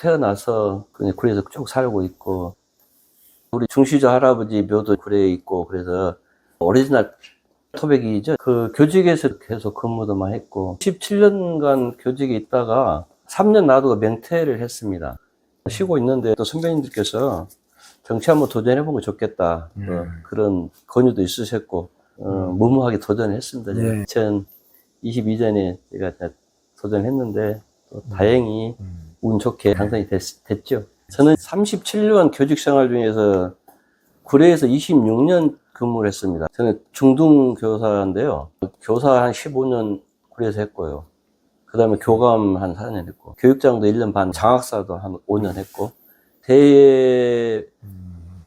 태어나서 그냥 구례에서 쭉 살고 있고 우리 중시조 할아버지 묘도 구례에 있고 그래서 오리지널 토백이죠. 그 교직에서 계속 근무도 많이 했고 17년간 교직에 있다가 3년 놔두고 명퇴를 했습니다. 쉬고 있는데 또 선배님들께서 정치 한번 도전해보는 거 좋겠다. 또 음. 그런 권유도 있으셨고 어, 무모하게 도전을 했습니다. 예. 2022년에 제가 도전했는데 또 다행히 음. 운 좋게 당선이 됐, 죠 저는 37년 교직 생활 중에서 구례에서 26년 근무를 했습니다. 저는 중등 교사인데요. 교사 한 15년 구례에서 했고요. 그 다음에 교감 한 4년 했고, 교육장도 1년 반, 장학사도 한 5년 했고, 대회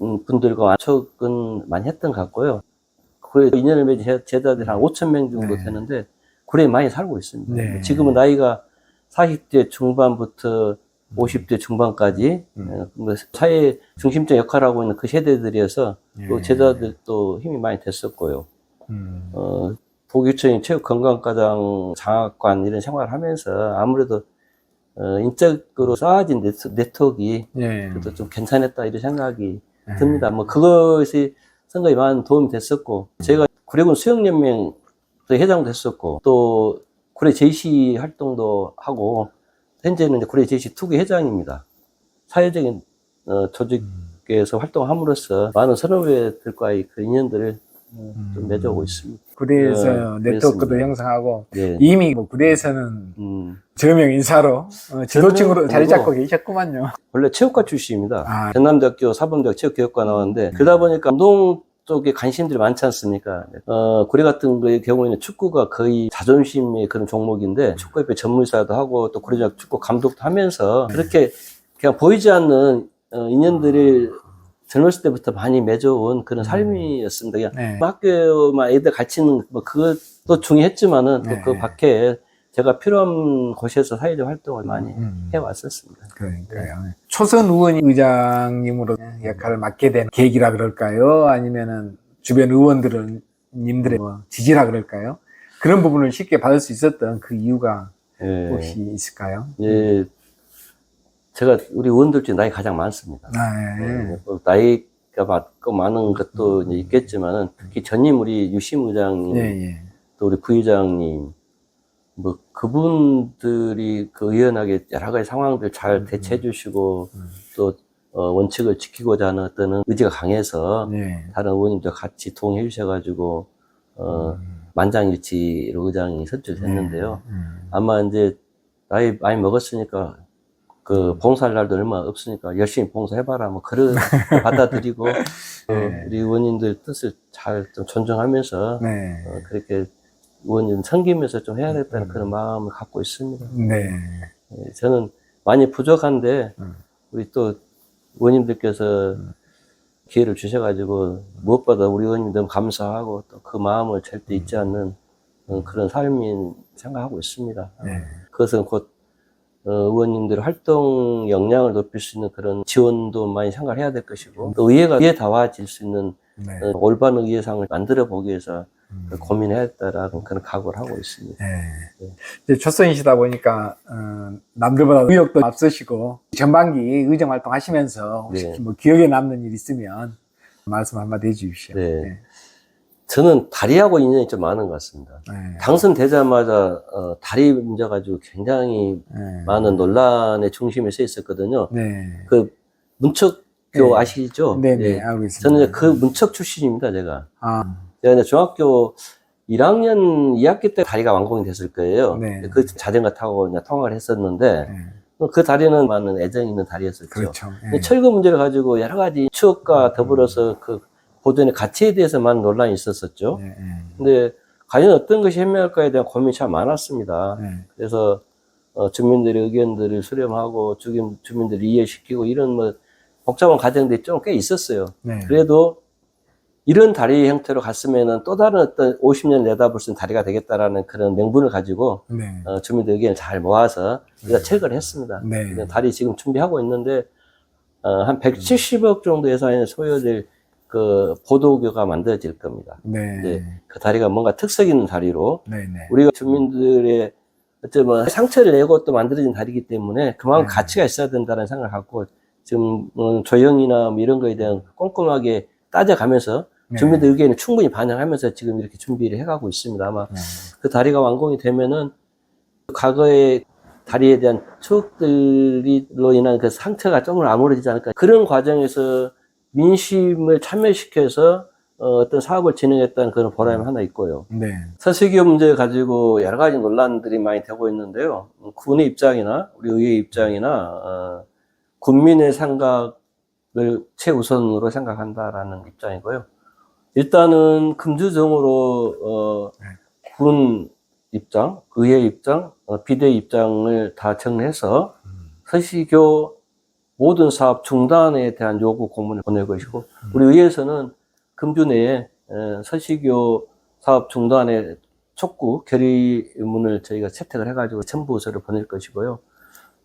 음, 분들과 안척은 많이 했던 것 같고요. 구례 인연을 맺은 제- 제자들이 한 5천 명 정도 네. 되는데, 구례에 많이 살고 있습니다. 네. 지금은 나이가 40대 중반부터 50대 중반까지 음. 어, 뭐 사회 중심적 역할을 하고 있는 그 세대들이어서 또 예. 제자들도 힘이 많이 됐었고요. 음. 어, 보기청이 체육건강과장 장학관 이런 생활을 하면서 아무래도 어, 인적으로 쌓아진 네트- 네트워크가 예. 그래도 좀 괜찮았다 이런 생각이 예. 듭니다. 뭐 그것이 선거에 많은 도움이 됐었고 제가 구례군 수영연맹 회장도 했었고 또 구례 JC 활동도 하고 현재는 구례 JC 투기 회장입니다. 사회적인 어, 조직에서 활동함으로써 많은 선후배들과의 그 인연들을 어, 좀 맺어오고 있습니다. 구례에서 네, 네트워크도 그렇습니다. 형성하고 네. 이미 뭐 구례에서는 음, 저명 인사로 어, 지도층으로 자리 잡고. 계셨구만요. 원래 체육과 출신입니다. 아. 전남대학교 사범대학 체육교육과 나왔는데 그러다 보니까 운동 쪽에 관심들이 많지 않습니까? 어, 구례 같은 거의 경우에는 축구가 거의 자존심의 그런 종목인데 축구협회 전무이사도 하고 또 구례대학 축구 감독도 하면서 그렇게 그냥 보이지 않는 어, 인연들을 젊었을 때부터 많이 맺어온 그런 삶이었습니다. 그냥 네. 학교만 애들 가르치는 뭐 그것도 중요했지만은 또 네. 그 밖에 제가 필요한 곳에서 사회적 활동을 많이 음. 해왔었습니다. 그러니까요. 초선 의원이 의장님으로 역할을 맡게 된 계기라 그럴까요? 아니면은 주변 의원들은 님들의 뭐 지지라 그럴까요? 그런 부분을 쉽게 받을 수 있었던 그 이유가 예. 혹시 있을까요? 예, 제가 우리 의원들 중에 나이 가장 많습니다. 아, 예. 예, 뭐 나이가 많고 많은 것도 이제 있겠지만은 특히 전임 우리 유심 의장님, 예, 예. 또 우리 부의장님, 뭐 그분들이 그 의연하게 여러 가지 상황들 잘 대처해 주시고 또 어, 원칙을 지키고자 하는 어떤 의지가 강해서 네. 다른 의원님들 같이 동의해 주셔가지고 어, 만장일치로 의장이 선출됐는데요. 음. 아마 이제 나이 많이 먹었으니까 그 봉사할 날도 얼마 없으니까 열심히 봉사해봐라 뭐 그런 거 받아들이고 어, 네. 우리 의원님들 뜻을 잘 좀 존중하면서 네. 어, 그렇게 의원님 섬기면서 좀 해야 겠다는 그런 마음을 갖고 있습니다. 네. 예, 저는 많이 부족한데 음. 우리 또 의원님들께서 기회를 주셔가지고 무엇보다 우리 의원님 너무 감사하고 또 그 마음을 절대 잊지 않는 어, 그런 삶인 생각하고 있습니다. 네. 그것은 곧 어, 의원님들 활동 역량을 높일 수 있는 그런 지원도 많이 생각을 해야 될 것이고 또 의회가 의회다워질 수 있는 네. 어, 올바른 의회상을 만들어 보기 위해서 음. 고민해야겠다라는 그런 각오를 하고 있습니다. 네. 이제 초선이시다 보니까 어, 남들보다 의욕도 앞서시고 전반기 의정 활동 하시면서 혹시 네. 뭐 기억에 남는 일 있으면 말씀 한마디 해주십시오. 네. 저는 다리하고 인연이 좀 많은 것 같습니다. 네. 당선되자마자 어, 다리 문제 가지고 굉장히 네. 많은 논란의 중심에 서 있었거든요. 네. 그 문척교 네. 아시죠? 네네, 예. 알고 있습니다. 저는 그 문척 출신입니다, 제가. 아, 제가 이제 중학교 1학년 2학기 때 다리가 완공이 됐을 거예요. 네. 그 자전거 타고 이제 통학을 했었는데 네. 그 다리는 많은 애정 있는 다리였었죠. 그렇죠. 네. 철거 문제를 가지고 여러 가지 추억과 더불어서 그 보존의 가치에 대해서 많은 논란이 있었었죠. 네, 네. 근데 과연 어떤 것이 현명할까에 대한 고민이 참 많았습니다. 네. 그래서 어, 주민들의 의견들을 수렴하고 주민, 주민들을 이해시키고 이런 뭐 복잡한 과정들이 좀 꽤 있었어요. 네. 그래도 이런 다리 형태로 갔으면은 또 다른 어떤 50년 내다볼 수 있는 다리가 되겠다라는 그런 명분을 가지고 네. 어, 주민들 의견을 잘 모아서 우리가 체결을 했습니다. 네. 다리 지금 준비하고 있는데 어, 한 170억 정도 예산에 소요될 그 보도교가 만들어질 겁니다. 네. 네. 그 다리가 뭔가 특색 있는 다리로 네. 네. 우리가 주민들의 뭐 상처를 내고 또 만들어진 다리이기 때문에 그만큼 네. 가치가 있어야 된다는 생각을 갖고 지금 뭐 조형이나 뭐 이런 거에 대한 꼼꼼하게 따져가면서 네. 주민들 의견을 충분히 반영하면서 지금 이렇게 준비를 해가고 있습니다. 아마 네. 그 다리가 완공이 되면은 과거의 다리에 대한 추억들로 인한 그 상처가 조금 아무러지지 않을까. 그런 과정에서 민심을 참여시켜서 어, 떤 사업을 진행했다는 그런 보람이 하나 있고요. 네. 서식유 문제 가지고 여러 가지 논란들이 많이 되고 있는데요. 군의 입장이나 우리 의회 입장이나 어, 국민의 생각을 최우선으로 생각한다라는 입장이고요. 일단은 금주정으로 어, 군 입장, 의회 입장, 어, 비대 입장을 다 정리해서 서식교 모든 사업 중단에 대한 요구 공문을 보낼 것이고 우리 의회에서는 금주 내에 에, 서식교 사업 중단의 촉구 결의문을 저희가 채택을 해가지고 첨부서를 보낼 것이고요.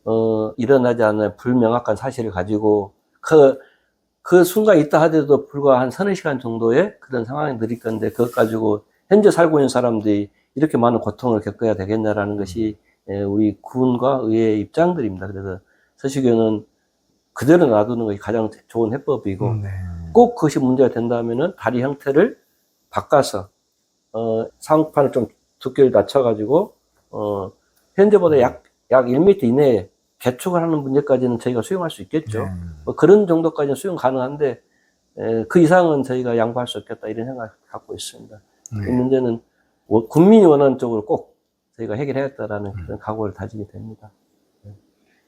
어, 일어나지 않은 불명확한 사실을 가지고 그, 그 순간 있다 하더라도 불과 한 서너 시간 정도의 그런 상황이 늘릴 건데 그것 가지고 현재 살고 있는 사람들이 이렇게 많은 고통을 겪어야 되겠냐라는 것이 에, 우리 군과 의회의 입장들입니다. 그래서 서식교는 그대로 놔두는 것이 가장 좋은 해법이고 네. 꼭 그것이 문제가 된다면은 다리 형태를 바꿔서 어 상판을 좀 두께를 낮춰가지고 어 현재보다 약 약 1m 이내에 개축을 하는 문제까지는 저희가 수용할 수 있겠죠. 네. 뭐 그런 정도까지는 수용 가능한데 에, 그 이상은 저희가 양보할 수 없겠다 이런 생각 을 갖고 있습니다. 이 네. 문제는 워- 국민이 원하는 쪽으로 꼭 저희가 해결해야겠다라는 그런 각오를 다지게 됩니다.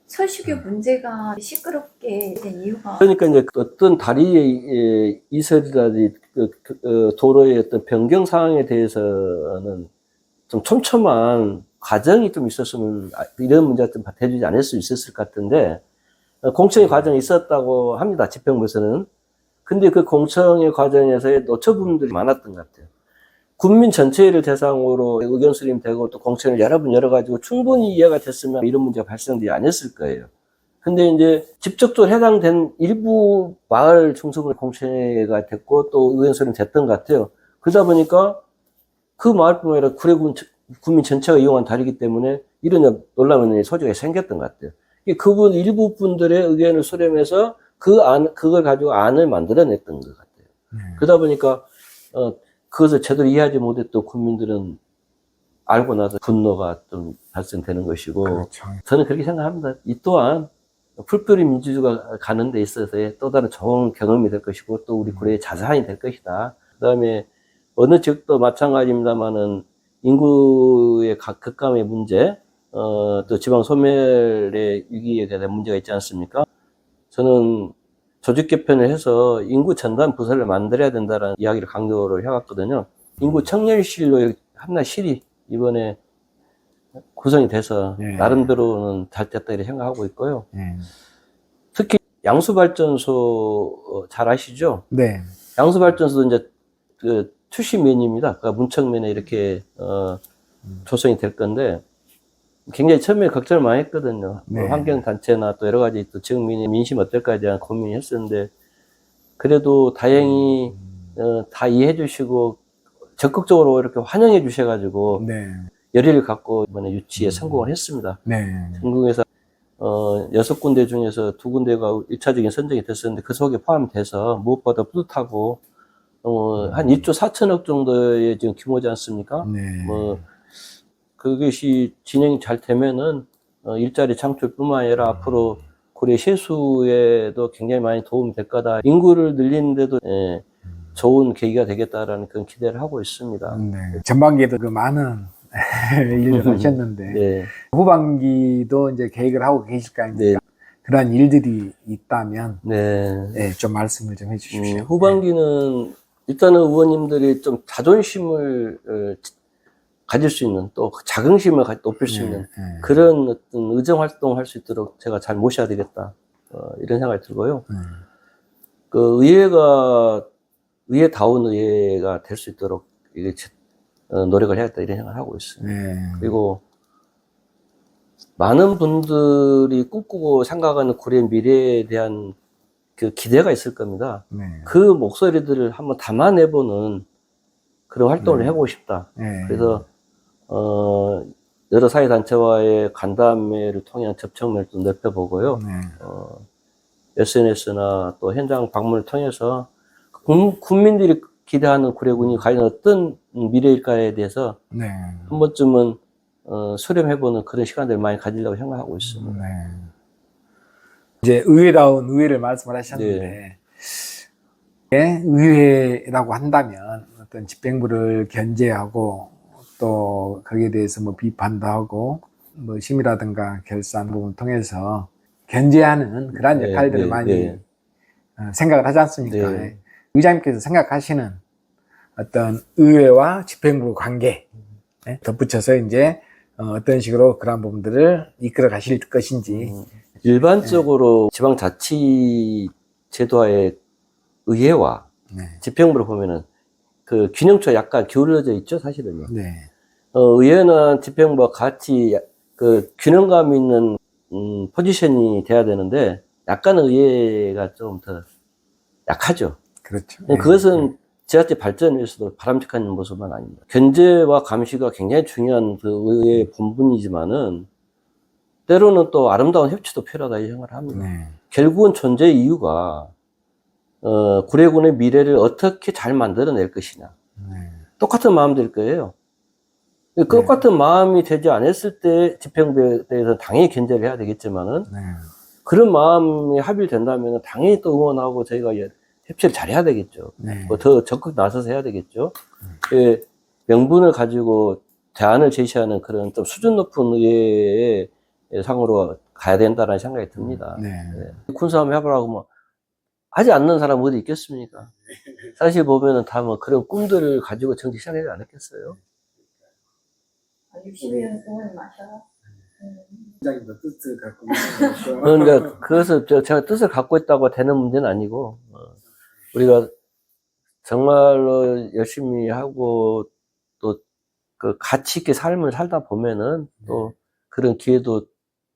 설식유 문제가 시끄럽게 된 이유가 그러니까 이제 어떤 다리의 예, 이설이라든지 그, 그, 어, 도로의 어떤 변경 상황에 대해서는 좀 촘촘한 과정이 좀 있었으면 아, 이런 문제가 좀 대두지 않을 수 있었을 것 같은데 어, 공청의 과정이 있었다고 합니다. 지평부에서는. 근데 그 공청의 과정에서의 노처분들이 많았던 것 같아요. 국민 전체를 대상으로 의견 수렴되고 또 공청을 여러 번 열어가지고 충분히 이해가 됐으면 이런 문제가 발생되지 않았을 거예요. 근데 이제 직접적으로 해당된 일부 마을 중심으로 공청회가 됐고 또 의견 수렴 됐던 것 같아요. 그러다 보니까 그 마을뿐만 아니라 구례군 국민 전체가 이용한 다리기 때문에 이런 논란의 소지가 생겼던 것 같아요. 그분 일부 분들의 의견을 수렴해서 그 안, 그걸 가지고 안을 만들어냈던 것 같아요. 네. 그러다 보니까 어, 그것을 제대로 이해하지 못했던 국민들은 알고 나서 분노가 좀 발생되는 것이고 그렇죠. 저는 그렇게 생각합니다. 이 또한 풀뿌리 민주주의가 가는 데 있어서의 또 다른 좋은 경험이 될 것이고 또 우리 구례의 자산이 될 것이다. 그 다음에 어느 지역도 마찬가지입니다만은 인구의 각- 급감의 문제, 어, 또 지방 소멸의 위기에 대한 문제가 있지 않습니까? 저는 조직 개편을 해서 인구 전담 부서를 만들어야 된다는 이야기를 강조를 해왔거든요. 인구 청년실로 한나실이 이번에 구성이 돼서 예. 나름대로는 잘 됐다 이렇게 생각하고 있고요. 네. 특히 양수발전소 어, 잘 아시죠? 네. 양수발전소도 이제 그 출시면입니다. 그러니까 문청면에 이렇게 어, 조성이 될 건데 굉장히 처음에 걱정을 많이 했거든요. 뭐 네. 환경 단체나 또 여러 가지 또 지역민의 민심 어떨까에 대한 고민이 했었는데 그래도 다행히 어, 다 이해해 주시고 적극적으로 이렇게 환영해 주셔가지고 네. 열의를 갖고 이번에 유치에 성공을 했습니다. 네. 전국에서 어, 여섯 군데 중에서 두 군데가 일차적인 선정이 됐었는데 그 속에 포함돼서 무엇보다 뿌듯하고 어, 한 1조 4천억 정도의 지금 규모지 않습니까? 네. 뭐 그것이 진행이 잘 되면은 어, 일자리 창출뿐만 아니라 앞으로 고래 세수에도 굉장히 많이 도움이 될 거다. 인구를 늘리는데도 예, 좋은 계기가 되겠다라는 그런 기대를 하고 있습니다. 네. 전반기에도 그 많은 일을 하셨는데 네, 후반기도 이제 계획을 하고 계실 거 아닙니까? 그러한 일들이 있다면 네. 네, 좀 말씀을 좀 해주십시오. 음, 후반기는 일단은 의원님들이 좀 자존심을 어, 가질 수 있는 또 자긍심을 가- 높일 수 네, 있는 네. 그런 어떤 의정 활동을 할 수 있도록 제가 잘 모셔야 되겠다 어, 이런 생각이 들고요. 네. 그 의회가 의회다운 의회가 될 수 있도록 이게 제- 어, 노력을 해야겠다 이런 생각을 하고 있습니다. 네. 그리고 많은 분들이 꿈꾸고 생각하는 구례 미래에 대한 그 기대가 있을 겁니다. 네. 그 목소리들을 한번 담아내보는 그런 활동을 네. 해보고 싶다. 네. 그래서 어 여러 사회 단체와의 간담회를 통한 접촉면을 또 넓혀보고요. 네. 어, SNS나 또 현장 방문을 통해서 국- 국민들이 기대하는 구례군이 과연 어떤 미래일까에 대해서 네. 한 번쯤은 어, 수렴해보는 그런 시간들을 많이 가지려고 생각하고 있습니다. 네. 이제 의회다운 의회를 말씀을 하셨는데, 예, 의회라고 한다면 어떤 집행부를 견제하고 또 거기에 대해서 뭐 비판도 하고 뭐 심의라든가 결산 부분을 통해서 견제하는 그러한 네, 역할들을 네, 많이 네. 어, 생각을 하지 않습니까? 네. 의장님께서 생각하시는 어떤 의회와 집행부 관계 예, 덧붙여서 이제 어, 떤 식으로 그러한 부분들을 이끌어 가실 것인지 음, 일반적으로 지방자치 제도화의 의회와 네. 집행부를 보면은 그 균형초 약간 기울어져 있죠, 사실은요. 네. 어, 의회는 집행부와 같이 그 균형감 있는 음, 포지션이 돼야 되는데 약간은 의회가 좀 더 약하죠. 그렇죠. 네, 그것은 지자체 발전을 위해서도 바람직한 모습은 아닙니다. 견제와 감시가 굉장히 중요한 그 의회의 본분이지만은 때로는 또 아름다운 협치도 필요하다 이 생각을 합니다. 네. 결국은 존재의 이유가 어, 구례군의 미래를 어떻게 잘 만들어낼 것이냐. 네. 똑같은 마음일 거예요. 똑같은 마음이 되지 않았을 때 집행부에 대해서 당연히 견제를 해야 되겠지만은 네. 그런 마음이 합의된다면 당연히 또 응원하고 저희가 예, 협치를 잘 해야 되겠죠. 네. 뭐더 적극 나서서 해야 되겠죠. 예, 명분을 가지고 대안을 제시하는 그런 좀 수준 높은 의회의 상으로 가야 된다는 생각이 듭니다. 네. 군사함 해보라고 뭐 하지 않는 사람 어디 있겠습니까? 사실 보면은 다 뭐 그런 꿈들을 가지고 정치 시작하지 않았겠어요? 60년 동안 마셔. 부장님도 뜻을 갖고 그런데 그것을 저- 제가 뜻을 갖고 있다고 되는 문제는 아니고 어, 우리가 정말로 열심히 하고 또 그 가치 있게 삶을 살다 보면은 또 그런 기회도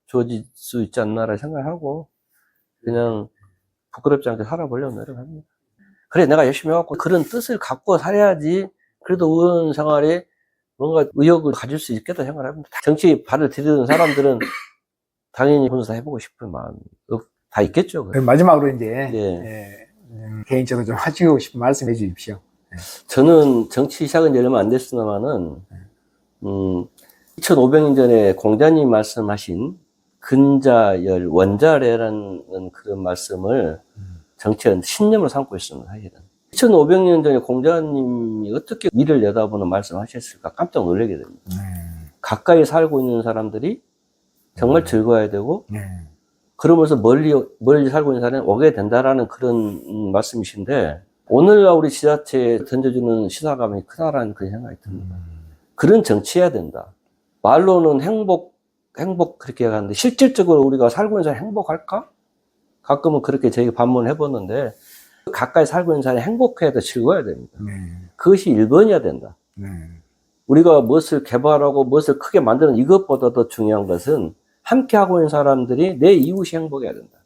주어질 수 있지 않나라 생각하고 그냥 부끄럽지 않게 살아보려고 노력합니다. 그래 내가 열심히 해갖고 그런 뜻을 갖고 살아야지 그래도 의원 생활에 뭔가 의욕을 가질 수 있겠다 생각을 합니다. 정치 발을 들이는 사람들은 당연히 본사 해보고 싶은 마음이 없- 다 있겠죠. 그래. 마지막으로 이제 네. 예, 음, 개인적으로 좀 하시고 싶은 말씀 해 주십시오. 저는 정치 시작은 얼마 안 됐습니다만은, 음, 2500년 전에 공자님 말씀하신 근자열, 원자래라는 그런 말씀을 정치의 신념으로 삼고 있습니다, 사실은. 2500년 전에 공자님이 어떻게 미를 내다보는 말씀을 하셨을까 깜짝 놀라게 됩니다. 네. 가까이 살고 있는 사람들이 정말 즐거워야 되고, 네. 그러면서 멀리, 멀리 살고 있는 사람이 오게 된다라는 그런 음, 말씀이신데, 오늘날 우리 지자체에 던져주는 시사감이 크다라는 그런 생각이 듭니다. 그런 정치해야 된다. 말로는 행복, 행복 그렇게 하는데, 실질적으로 우리가 살고 있는 사람이 행복할까? 가끔은 그렇게 저희가 반문을 해봤는데, 가까이 살고 있는 사람이 행복해야 돼, 즐거워야 됩니다. 네. 그것이 1번이어야 된다. 네. 우리가 무엇을 개발하고 무엇을 크게 만드는 이것보다 더 중요한 것은 함께 하고 있는 사람들이 내 이웃이 행복해야 된다.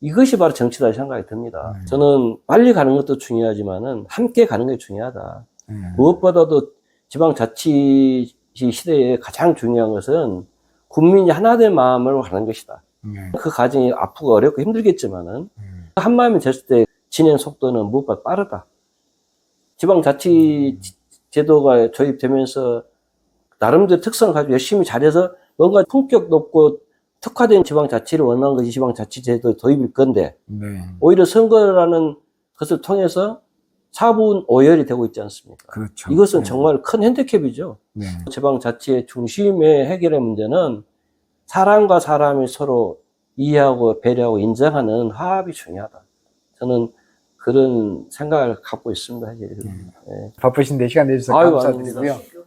이것이 바로 정치다 생각이 듭니다. 네. 저는 빨리 가는 것도 중요하지만은 함께 가는 게 중요하다. 네. 무엇보다도 지방자치 시대에 가장 중요한 것은 국민이 하나된 마음으로 가는 것이다. 네. 그 과정이 아프고 어렵고 힘들겠지만은 네. 한 마음이 됐을 때 진행 속도는 무엇보다 빠르다. 지방자치 제도가 도입되면서 나름대로 특성을 가지고 열심히 잘해서 뭔가 품격 높고 특화된 지방자치를 원하는 것이 지방자치제도 도입일 건데 네. 오히려 선거라는 것을 통해서 사분 오열이 되고 있지 않습니까? 그렇죠. 이것은 네. 정말 큰 핸디캡이죠. 네. 지방 자치의 중심의 해결의 문제는 사람과 사람이 서로 이해하고 배려하고 인정하는 화합이 중요하다. 저는 그런 생각을 갖고 있습니다. 사실. 네. 바쁘신데 시간 내주셔서 아유, 감사드리고요. 아닙니다.